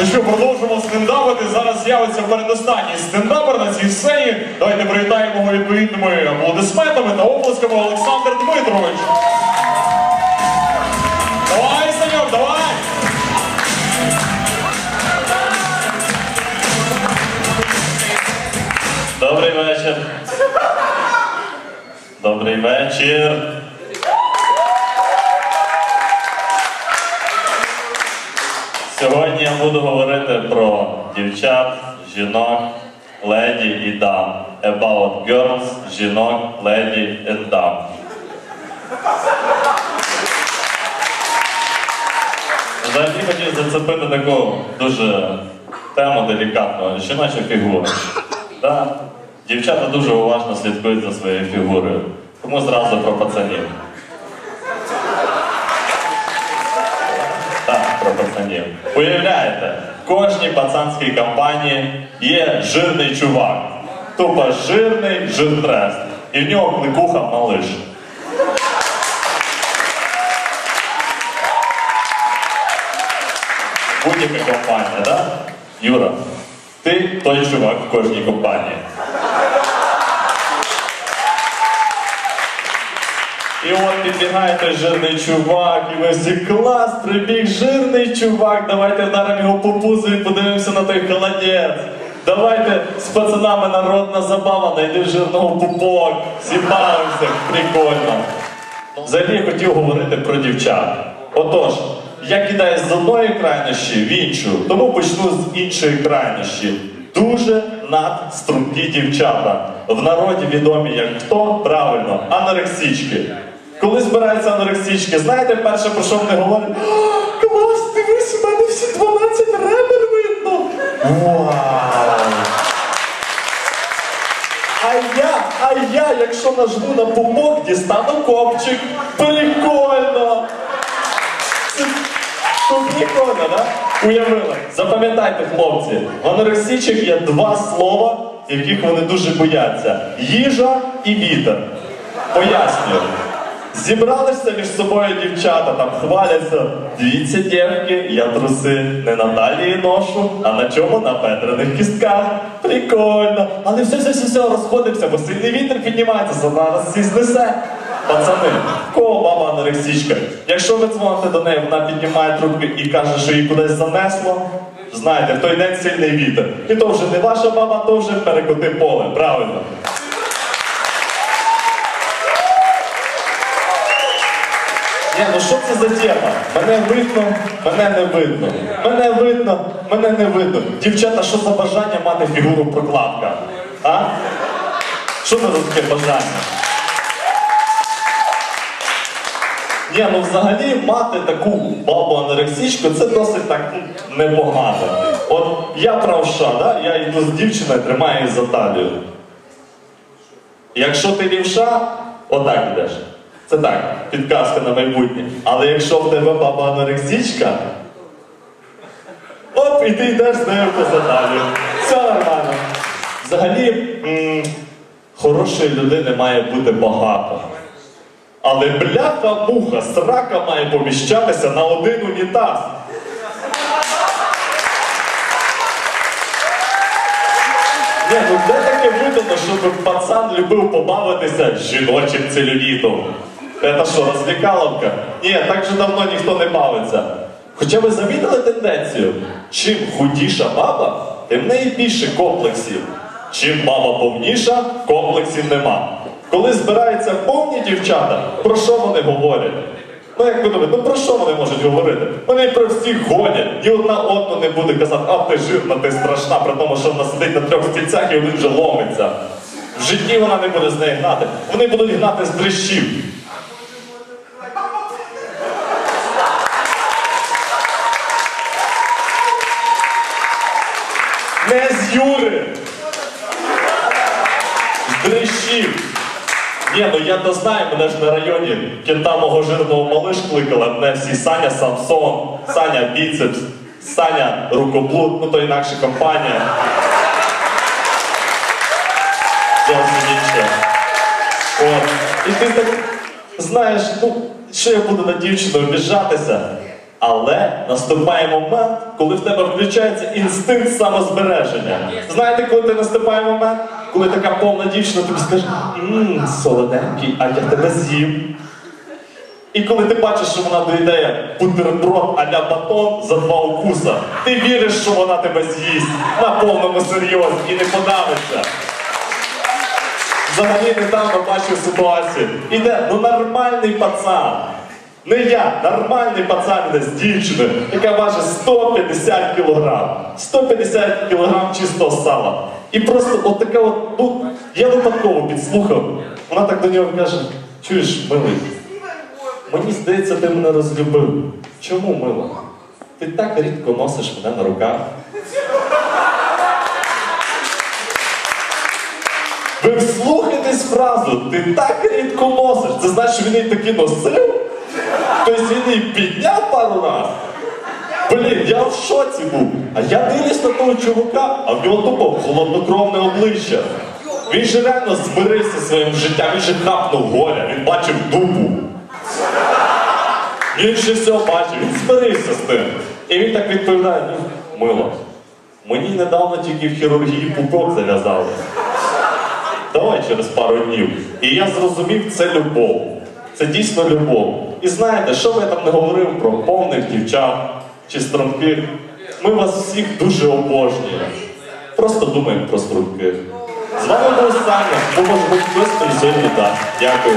Ну що, продовжимо стендапити. Зараз з'явиться передостанній стендапер на цій сцені. Давайте привітаємо його відповідними аплодисментами та оплесками Олександр Дмитрович. Давай, Саньок, давай! Добрий вечір. Добрий вечір. Я буду говорити про дівчат, жінок, леді і дам. About girls, жінок, леді and дам. Взагалі хотів зацепити таку дуже тему делікатну жіночу фігуру. Да? Дівчата дуже уважно слідкують за своєю фігурою. Тому зразу про пацанів. пацанів. Уявляєте, в кожній пацанській компанії є жирний чувак. Тупо жирний жиртрес. І в нього кликуха малиш. Будь-яка компанія, так? Да? Юра, ти той чувак в кожній компанії. І от підбігає той жирний чувак, і всі клас, прибіг жирний чувак, давайте вдаримо його по пузу і подивимося на той холодець. Давайте з пацанами народна забава, найди жирного пупок, всі бавимося, прикольно. Взагалі я хотів говорити про дівчат. Отож, я кидаю з одної крайнощі в іншу, тому почну з іншої крайнощі. Дуже надстрункі дівчата. В народі відомі як хто? Правильно, анорексички. Коли збираються анорексички, знаєте, перше про що вони говорять? Клас, дивись, у мене всі 12 ребер видно. Вау! А я, а я, якщо нажму на пупок, дістану копчик. Прикольно! Це прикольно, да? Уявили. Запам'ятайте, хлопці, в анорексичок є два слова, яких вони дуже бояться: їжа і вітер. Пояснюю. Зібралися між собою дівчата, там хваляться. Дивіться, дівки, я труси не на талії ношу, а на чому? На бедрених кістках. Прикольно. Але все, все, все, все, розходимося, бо сильний вітер піднімається, зараз всі знесе. Пацани, кого баба анорексичка? Якщо ви дзвоните до неї, вона піднімає трубку і каже, що її кудись занесло. Знаєте, в той день сильний вітер. І то вже не ваша баба, то вже перекоти поле, правильно. Ні, ну що це за тема? Мене видно, мене не видно. Мене видно, мене не видно. Дівчата, що за бажання мати фігуру прокладка? А? Що це за таке бажання? Ні, ну взагалі мати таку бабу анорексичку це досить так непогано. От я правша, да? я йду з дівчиною, тримаю її за талію. Якщо ти лівша, отак йдеш. Це так, підказка на майбутнє. Але якщо в тебе баба анорексичка, оп, і ти йдеш з нею по талію. Все нормально. Взагалі, хорошої людини має бути багато. Але бляха муха, срака має поміщатися на один унітаз. Ні, ну де таке видано, щоб пацан любив побавитися жіночим целюлітом? Це що, розвлікаловка? Ні, так же давно ніхто не бавиться. Хоча ви замітили тенденцію? Чим худіша баба, тим в неї більше комплексів. Чим баба повніша, комплексів нема. Коли збираються повні дівчата, про що вони говорять? Ну як ви думаєте, ну про що вони можуть говорити? Вони про всіх гонять, ні одна одну не буде казати, а ти жирна, ти страшна, при тому, що вона сидить на трьох стільцях і один вже ломиться. В житті вона не буде з неї гнати. Вони будуть гнати з дрищів. Не з Юри. З. Ні, ну я то знаю, мене ж на районі кента мого жирного малиш кликала, мене всі Саня Самсон, Саня Біцепс, Саня Рукоблуд, ну то інакша компанія. Зовсім інше. І ти так знаєш, ну, що я буду на дівчину обіжатися, Але наступає момент, коли в тебе включається інстинкт самозбереження. Знаєте, коли ти наступає момент, коли така повна дівчина тобі скаже, ммм, солоденький, а я тебе з'їм. І коли ти бачиш, що вона доїдає бутерброд а-ля батон за два укуса, ти віриш, що вона тебе з'їсть на повному серйозі і не подавиться. Взагалі недавно бачив ситуацію. Іде ну нормальний пацан. Не я, нормальний пацан іде з дівчиною, яка важить 150 кілограм. 150 кілограм чистого сала. І просто от така от, ну, я випадково підслухав. Вона так до нього каже: чуєш, милий, мені здається, ти мене розлюбив. Чому, мила? Ти так рідко носиш мене на руках. Ви вслухайтесь фразу, ти так рідко носиш. Це значить, що він її таки носив? Тобто він її підняв пару раз. Блін, я в шоці був. А я дивлюсь на того чувака, а в нього тупо холоднокровне обличчя. Він же реально змирився своїм життям, він же хапнув горя, він бачив дупу. Він же все бачив, він змирився з тим. І він так відповідає, ну, мило, мені недавно тільки в хірургії пупок зав'язали. Давай через пару днів. І я зрозумів, це любов. Це дійсно любов. І знаєте, що би я там не говорив про повних дівчат чи струнких, ми вас всіх дуже обожнюємо. Просто думаємо про струнких. З вами був Саня, бо може бути хтось, хто сьогодні так. Дякую.